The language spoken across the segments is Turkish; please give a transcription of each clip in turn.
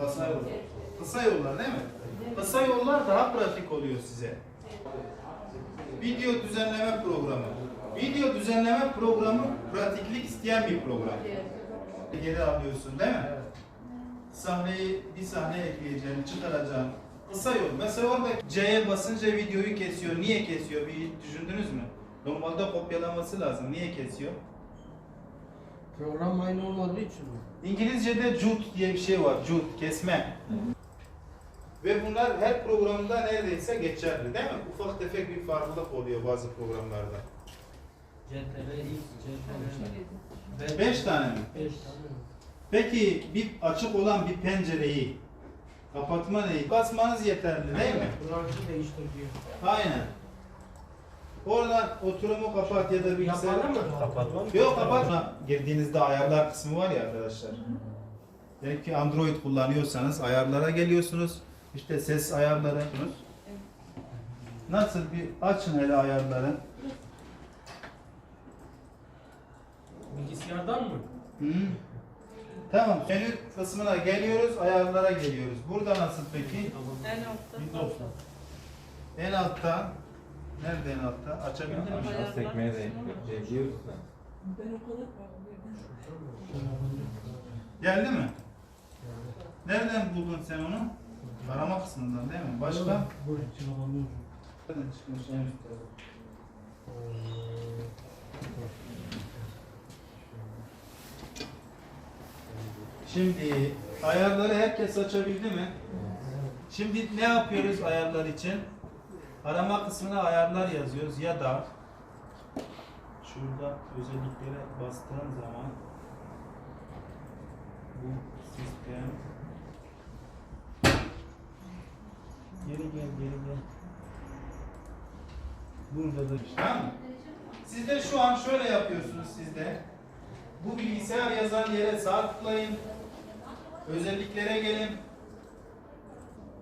Kısa yollar. Kısa yollar değil mi? Kısa yollar daha pratik oluyor size. Video düzenleme programı. Video düzenleme programı pratiklik isteyen bir program. Geri alıyorsun değil mi? Sahneyi bir sahne ekleyeceksin, çıkaracaksın. Kısa yol. Mesela orada C'ye basınca videoyu kesiyor. Niye kesiyor? Bir düşündünüz mü? Normalde kopyalaması lazım. Niye kesiyor? Program aynı olmadığı için mi? İngilizce'de jut diye bir şey var. Jut, kesme. Ve bunlar her programda neredeyse geçerli değil mi? Ufak tefek bir farklılık oluyor bazı programlarda. X, CTRL. 5 tane mi? 5 tane. Peki bir açık olan bir pencereyi kapatma neyi? Basmanız yeterli değil mi? Branşı değiştir diyor. Aynen. Oradan oturumu kapat ya da bilgisayarı Yapalım mı? Kapat. Yok kapatma. Girdiğinizde ayarlar kısmı var ya arkadaşlar. Diyelim ki Android kullanıyorsanız ayarlara geliyorsunuz. İşte ses ayarları. Nasıl bir açın hele ayarları. Bilgisayardan mı? Hı. Tamam. Menü kısmına geliyoruz, ayarlara geliyoruz. Burada nasıl peki? En altta. En altta. Nerede en altta? Açabildin mi? Ayarlar sekmeye de kısmı. ekliyoruz da. Ben o kadar Geldi mi? Nereden buldun sen onu? Arama kısmından değil mi? Başka? Nereden çıkmış en üstte? Şimdi ayarları herkes açabildi mi? Şimdi ne yapıyoruz ayarlar için? Arama kısmına ayarlar yazıyoruz ya da şurada özelliklere bastığım zaman bu sistem geri gel geri gel burada da tamam mı? Siz de şu an şöyle yapıyorsunuz siz de. Bu bilgisayar yazan yere sağ tıklayın. Özelliklere gelin.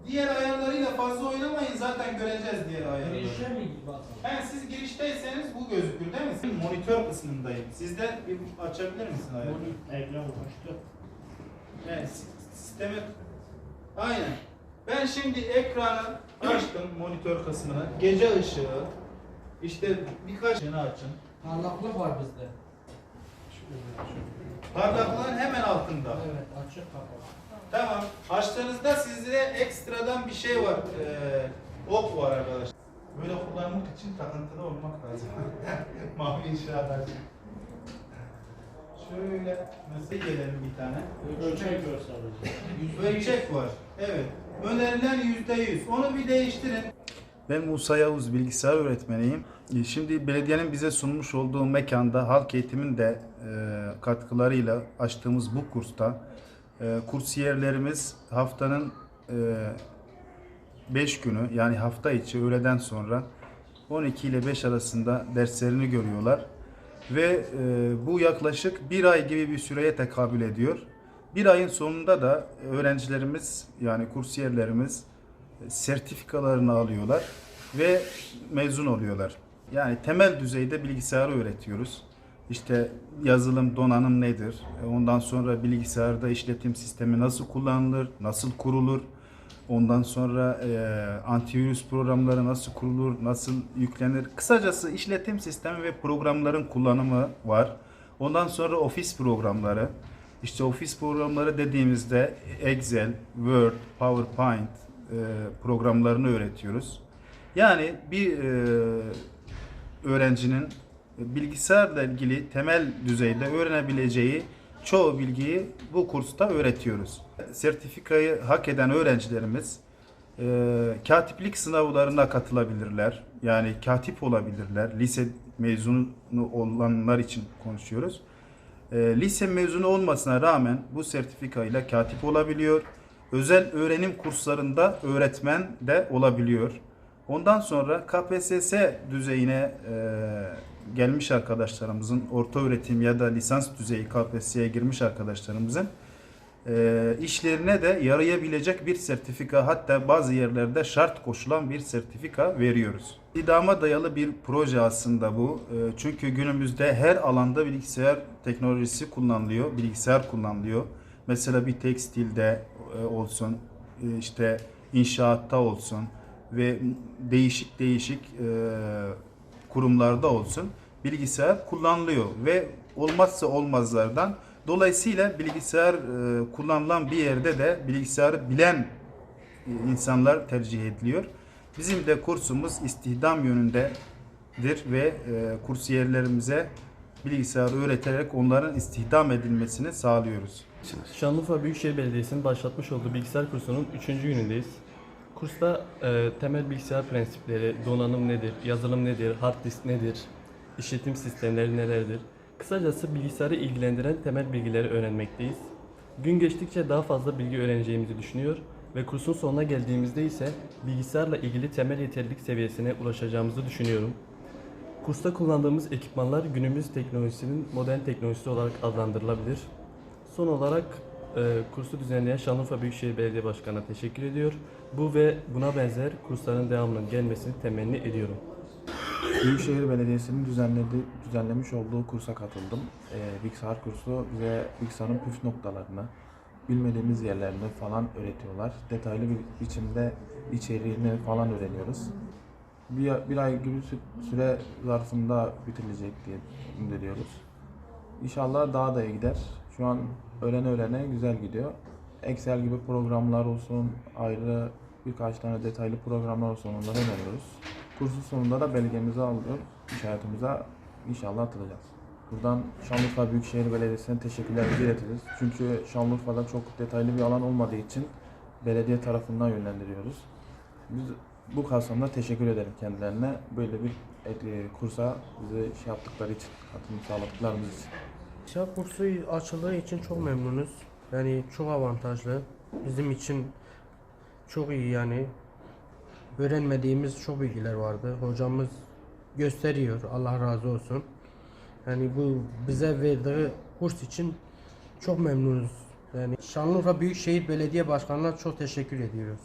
Diğer ayarlarıyla fazla oynamayın zaten göreceğiz diğer ayarları. Girişe mi bakalım? Yani siz girişteyseniz bu gözükür değil mi? Monitör kısmındayım. Siz de bir açabilir misin ayarı? Ekran ulaştı. Evet, si- sisteme... Aynen. Ben şimdi ekranı açtım monitör kısmını. Gece ışığı, işte birkaç şeyini açın. Parlaklık var bizde. Parlaklığın hemen altında. Evet, açık kapalı. Tamam. Açtığınızda sizde ekstradan bir şey var. Ee, ok var arkadaşlar. Böyle kullanmak için takıntılı olmak lazım. Mavi inşaatlar. Şöyle nasıl gelelim bir tane. Ölçek gör sadece. Ölçek var. Evet. Önerilen yüzde yüz. Onu bir değiştirin. Ben Musa Yavuz bilgisayar öğretmeniyim. E, Şimdi belediyenin bize sunmuş olduğu mekanda halk eğitimin de e, katkılarıyla açtığımız bu kursta e, kursiyerlerimiz haftanın 5 günü yani hafta içi öğleden sonra 12 ile 5 arasında derslerini görüyorlar. Ve e, bu yaklaşık bir ay gibi bir süreye tekabül ediyor. Bir ayın sonunda da öğrencilerimiz yani kursiyerlerimiz e, sertifikalarını alıyorlar ve mezun oluyorlar. Yani temel düzeyde bilgisayarı öğretiyoruz. İşte yazılım, donanım nedir? E, Ondan sonra bilgisayarda işletim sistemi nasıl kullanılır, nasıl kurulur? Ondan sonra e, antivirüs programları nasıl kurulur, nasıl yüklenir? Kısacası işletim sistemi ve programların kullanımı var. Ondan sonra ofis programları. İşte ofis programları dediğimizde Excel, Word, PowerPoint e, programlarını öğretiyoruz. Yani bir e, öğrencinin bilgisayarla ilgili temel düzeyde öğrenebileceği çoğu bilgiyi bu kursta öğretiyoruz. Sertifikayı hak eden öğrencilerimiz e, katiplik sınavlarına katılabilirler. Yani katip olabilirler. Lise mezunu olanlar için konuşuyoruz. E, lise mezunu olmasına rağmen bu sertifikayla katip olabiliyor. Özel öğrenim kurslarında öğretmen de olabiliyor. Ondan sonra KPSS düzeyine e, gelmiş arkadaşlarımızın, orta öğretim ya da lisans düzeyi KPSS'ye girmiş arkadaşlarımızın e, işlerine de yarayabilecek bir sertifika hatta bazı yerlerde şart koşulan bir sertifika veriyoruz. İdama dayalı bir proje aslında bu. E, çünkü günümüzde her alanda bilgisayar teknolojisi kullanılıyor, bilgisayar kullanılıyor. Mesela bir tekstilde, e, olsun, e, işte inşaatta olsun ve değişik değişik e, kurumlarda olsun bilgisayar kullanılıyor ve olmazsa olmazlardan dolayısıyla bilgisayar e, kullanılan bir yerde de bilgisayarı bilen e, insanlar tercih ediliyor. Bizim de kursumuz istihdam yönündedir ve e, kursiyerlerimize bilgisayarı öğreterek onların istihdam edilmesini sağlıyoruz. Şanlıurfa Büyükşehir Belediyesi'nin başlatmış olduğu bilgisayar kursunun 3. günündeyiz. Kursta e, temel bilgisayar prensipleri, donanım nedir, yazılım nedir, hard disk nedir, işletim sistemleri nelerdir? Kısacası bilgisayarı ilgilendiren temel bilgileri öğrenmekteyiz. Gün geçtikçe daha fazla bilgi öğreneceğimizi düşünüyor ve kursun sonuna geldiğimizde ise bilgisayarla ilgili temel yeterlilik seviyesine ulaşacağımızı düşünüyorum. Kursta kullandığımız ekipmanlar günümüz teknolojisinin modern teknolojisi olarak adlandırılabilir. Son olarak e, kursu düzenleyen Şanlıurfa Büyükşehir Belediye Başkanı'na teşekkür ediyor. Bu ve buna benzer kursların devamının gelmesini temenni ediyorum. Büyükşehir Belediyesi'nin düzenledi, düzenlemiş olduğu kursa katıldım. Ee, bilgisayar kursu ve bilgisayarın püf noktalarını, bilmediğimiz yerlerini falan öğretiyorlar. Detaylı bir biçimde içeriğini falan öğreniyoruz. Bir, bir ay gibi sü- süre zarfında bitirilecek diye ümit ediyoruz. İnşallah daha da iyi gider. Şu an öğrene öğrene güzel gidiyor. Excel gibi programlar olsun, ayrı birkaç tane detaylı programlar olsun onları öğreniyoruz. Kursun sonunda da belgemizi aldık. İş hayatımıza inşallah atılacağız. Buradan Şanlıurfa Büyükşehir Belediyesi'ne teşekkürlerimizi iletiriz. Çünkü Şanlıurfa'da çok detaylı bir alan olmadığı için belediye tarafından yönlendiriyoruz. Biz bu kapsamda teşekkür ederim kendilerine. Böyle bir e, kursa bize şey yaptıkları için, katılım sağladıklarımız için. Bilgisayar kursu açıldığı için çok memnunuz. Yani çok avantajlı. Bizim için çok iyi yani. Öğrenmediğimiz çok bilgiler vardı. Hocamız gösteriyor. Allah razı olsun. Yani bu bize verdiği kurs için çok memnunuz. Yani Şanlıurfa Büyükşehir Belediye Başkanı'na çok teşekkür ediyoruz.